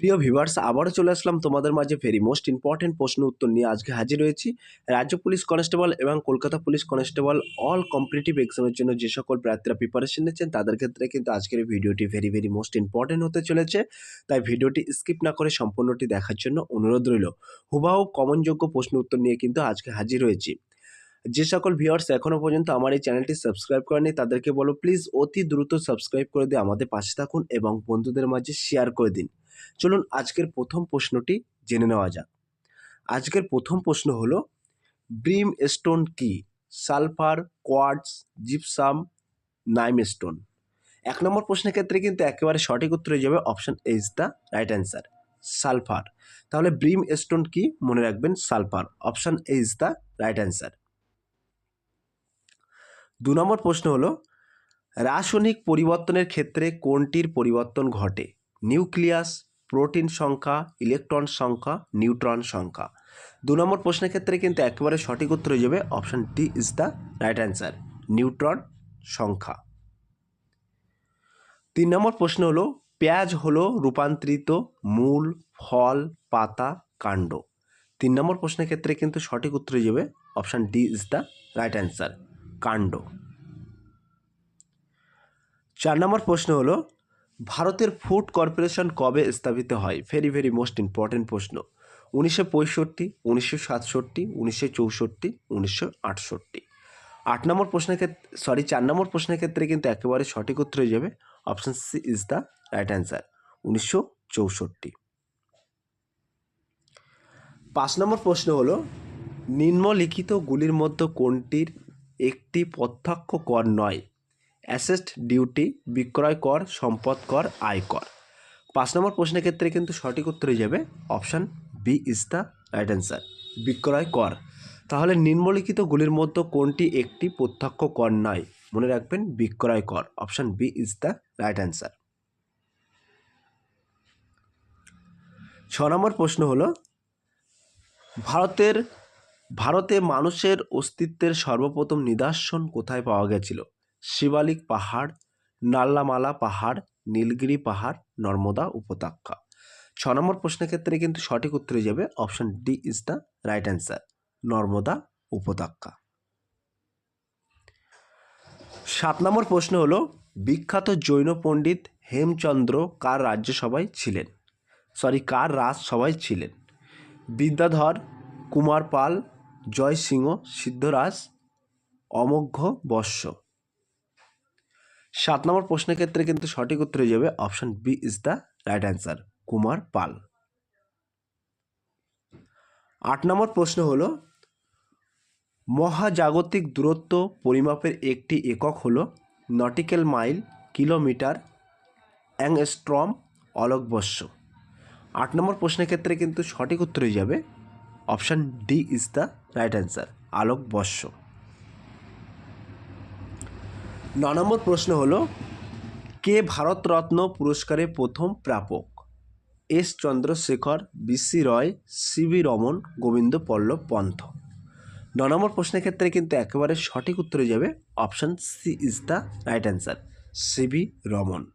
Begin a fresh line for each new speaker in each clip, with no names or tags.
প্রিয় ভিভার্স আবারও চলে আসলাম তোমাদের মাঝে ভেরি মোস্ট ইম্পর্টেন্ট প্রশ্ন উত্তর নিয়ে। আজকে হাজির হয়েছি রাজ্য পুলিশ কনস্টেবল এবং Kolkata police constable all competitive এক্সামের জন্য যে সকল প্রার্থীরা প্রিপারেশন নিচ্ছেন, তাদের ক্ষেত্রে কিন্তু আজকের ভিডিওটি ভেরি ভেরি মোস্ট ইম্পর্টেন্ট হতে চলেছে। তাই ভিডিওটি স্কিপ না করে সম্পূর্ণটি দেখার জন্য অনুরোধ রইল। হুবাহু কমনযোগ্য প্রশ্ন উত্তর নিয়ে কিন্তু আজকে হাজির হয়েছি। যে সকল ভিউয়ার্স এখনও পর্যন্ত আমার এই চ্যানেলটি সাবস্ক্রাইব করেনি তাদেরকে বলো প্লিজ অতি দ্রুত সাবস্ক্রাইব করে দিয়ে আমাদের পাশে থাকুন এবং বন্ধুদের মাঝে শেয়ার করে দিন। চলুন আজকের প্রথম প্রশ্নটি জেনে নেওয়া যাক। আজকের প্রথম প্রশ্ন হলো ব্রিম স্টোন কি? সালফার কোয়ার্টস জিপসাম নাইমস্টোন এক নম্বর প্রশ্নের ক্ষেত্রে কিন্তু একেবারে সঠিক উত্তর হয়ে যাবে option is the right answer sulphur তাহলে ব্রিম স্টোন কি? মনে রাখবেন sulphur option A is the right answer দু নম্বর প্রশ্ন হলো, রাসায়নিক পরিবর্তনের ক্ষেত্রে কোনটির পরিবর্তন ঘটে? নিউক্লিয়াস প্রোটিন সংখ্যা, ইলেকট্রন সংখ্যা, নিউট্রন সংখ্যা। দু নম্বর প্রশ্নের ক্ষেত্রে কিন্তু একেবারে সঠিক উত্তর হয়ে যাবে option D is the right answer, neutron সংখ্যা। তিন নম্বর প্রশ্ন হলো, পেঁয়াজ হলো রূপান্তরিত মূল, ফল, পাতা, কাণ্ড। তিন নম্বর প্রশ্নের ক্ষেত্রে কিন্তু সঠিক উত্তর হয়ে যাবে option D is the right answer, কাণ্ড। চার নম্বর প্রশ্ন হলো ভারতের ফুড কর্পোরেশন কবে স্থাপিত হয়? ভেরি ভেরি মোস্ট ইম্পর্টেন্ট প্রশ্ন। উনিশশো পঁয়ষট্টি, উনিশশো সাতষট্টি, উনিশশো চৌষট্টি, উনিশশো আটষট্টি। আট নম্বর প্রশ্নের ক্ষেত্রে সরি চার নম্বর প্রশ্নের ক্ষেত্রে কিন্তু একেবারে সঠিক উত্তর হয়ে যাবে। Option C is the right answer উনিশশো চৌষট্টি। পাঁচ নম্বর প্রশ্ন হলো নিম্নলিখিতগুলির মধ্যে কোনটির একটি প্রত্যক্ষ কর নয়? অ্যাসেস্ট ডিউটি, বিক্রয় কর, সম্পদ কর, আয় কর। পাঁচ নম্বর প্রশ্নের ক্ষেত্রে কিন্তু সঠিক উত্তর হয়ে যাবে option B is the right answer বিক্রয় কর। তাহলে নিম্নলিখিতগুলির মধ্যে কোনটি একটি প্রত্যক্ষ কর নয়? মনে রাখবেন বিক্রয় কর, option B is the right answer ছ নম্বর প্রশ্ন হলো, ভারতের, ভারতে মানুষের অস্তিত্বের সর্বপ্রথম নিদর্শন কোথায় পাওয়া গেছিল? শিবালিক পাহাড়, নাল্লামালা পাহাড়, নীলগিরি পাহাড়, নর্মদা উপত্যকা। ছ নম্বর প্রশ্নের ক্ষেত্রে কিন্তু সঠিক উত্তর যাবে option D is the right answer, Narmada উপত্যকা। সাত নম্বর প্রশ্ন হলো, বিখ্যাত জৈন পণ্ডিত হেমচন্দ্র কার রাজ্যসভায় ছিলেন? সরি, কার রাজসভায় ছিলেন? বিদ্যাধর কুমার পাল জয় সিংহ সিদ্ধরাজ অমোঘ্য বর্ষ। সাত নম্বর প্রশ্নের ক্ষেত্রে কিন্তু সঠিক উত্তর হয়ে যাবে option B is the right answer, Kumar Pal. আট নম্বর প্রশ্ন হল, মহাজাগতিক দূরত্ব পরিমাপের একটি একক হল নটিক্যাল মাইল, কিলোমিটার, অ্যাংস্ট্রম, অলোকবর্ষ। আট নম্বর প্রশ্নের ক্ষেত্রে কিন্তু সঠিক উত্তর হয়ে যাবে option D is the right answer, আলোকবর্ষ। ন নম্বর প্রশ্ন হলো, কে ভারতরত্ন পুরস্কারের প্রথম প্রাপক? S Chandrasekhar BC Roy CB Raman, Gobind Ballabh Pant. ন নম্বর প্রশ্নের ক্ষেত্রে কিন্তু একেবারে সঠিক উত্তরে যাবে option C is the right answer CB Raman.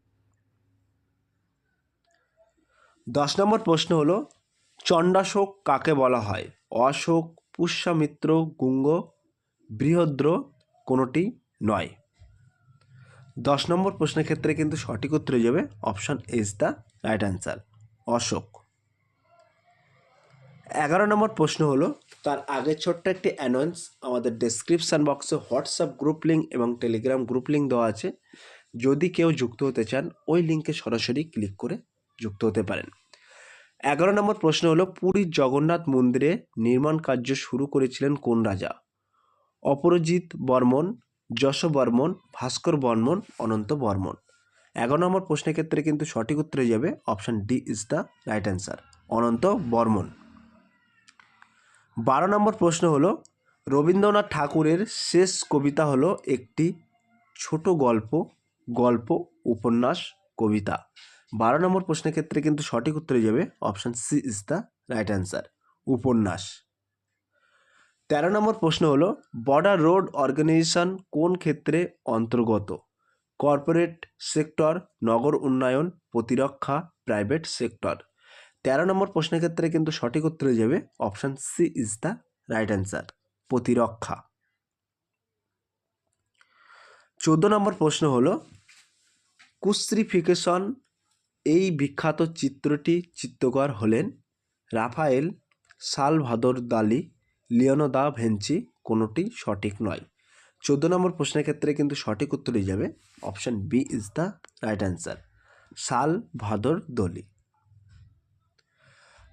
দশ নম্বর প্রশ্ন হলো, চণ্ডাশোক কাকে বলা হয়? অশোক পুষ্যামিত্র গুঙ্গ, বৃহদ্র কোনোটি নয়। দশ নম্বর প্রশ্নের ক্ষেত্রে কিন্তু সঠিক উত্তর যাবে option is the right answer Ashok. এগারো নম্বর প্রশ্ন হলো, তার আগে ছোট্ট একটি অ্যানাউন্স আমাদের ডেসক্রিপশান বক্সে হোয়াটসঅ্যাপ গ্রুপ লিঙ্ক এবং টেলিগ্রাম গ্রুপ লিঙ্ক দেওয়া আছে। যদি কেউ যুক্ত হতে চান, ওই লিঙ্কে সরাসরি ক্লিক করে যুক্ত হতে পারেন। এগারো নম্বর প্রশ্ন হলো পুরীর জগন্নাথ মন্দিরে নির্মাণ কার্য শুরু করেছিলেন কোন রাজা? অপরজিৎ বর্মন যশ বর্মন, ভাস্কর বর্মন, অনন্ত বর্মন। এগারো নম্বর প্রশ্নের ক্ষেত্রে কিন্তু সঠিক উত্তর যাবে option D is the right answer, Ananta Barman. বারো নম্বর প্রশ্ন হলো, রবীন্দ্রনাথ ঠাকুরের শেষ কবিতা হলো একটি ছোট গল্প গল্প, উপন্যাস, কবিতা। বারো নম্বর প্রশ্নের ক্ষেত্রে কিন্তু সঠিক উত্তরে যাবে option C is the right answer, উপন্যাস। তেরো নম্বর প্রশ্ন হলো বর্ডার রোড অর্গানাইজেশন কোন ক্ষেত্রে অন্তর্গত? কর্পোরেট সেক্টর নগর উন্নয়ন, প্রতিরক্ষা প্রাইভেট সেক্টর তেরো নম্বর প্রশ্নের ক্ষেত্রে কিন্তু সঠিক উত্তর হয়ে যাবে option C is the right answer প্রতিরক্ষা। চোদ্দ নম্বর প্রশ্ন হলো কুশ্রিফিকেশন এই বিখ্যাত চিত্রটি চিত্রকর হলেন রাফায়েল সালভাদর দালি লিওনো দা ভেঞ্চি কোনোটি সঠিক নয়। চোদ্দ নম্বর প্রশ্নের ক্ষেত্রে কিন্তু সঠিক উত্তর হয়ে যাবে। Option B is the right answer. সাল ভাদর দলি।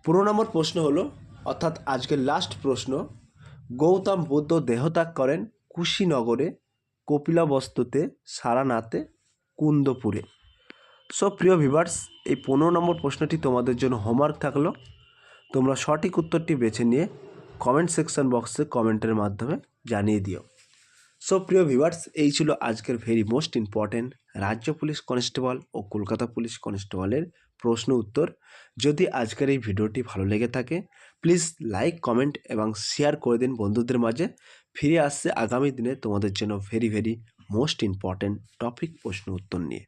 পনেরো নম্বর প্রশ্ন হলো, অর্থাৎ আজকের লাস্ট প্রশ্ন, গৌতম বুদ্ধ দেহত্যাগ করেন কুশীনগরে কপিলাবস্তুতে সারানাথে কুন্দপুরে। সো প্রিয় ভিভার্স এই পনেরো নম্বর প্রশ্নটি তোমাদের জন্য হোমওয়ার্ক থাকল। তোমরা সঠিক উত্তরটি বেছে নিয়ে কমেন্ট সেকশন বক্সে কমেন্টের মাধ্যমে জানিয়ে দিও। সো প্রিয় ভিভার্স এই ছিল আজকের ভেরি মোস্ট ইম্পর্ট্যান্ট রাজ্য পুলিশ কনস্টেবল ও কলকাতা পুলিশ কনস্টেবলের প্রশ্ন উত্তর। যদি আজকের এই ভিডিওটি ভালো লেগে থাকে প্লিজ লাইক কমেন্ট এবং শেয়ার করে দিন বন্ধুদের মাঝে। ফিরে আসছে আগামী দিনে তোমাদের জন্য very very most important topic প্রশ্ন উত্তর নিয়ে।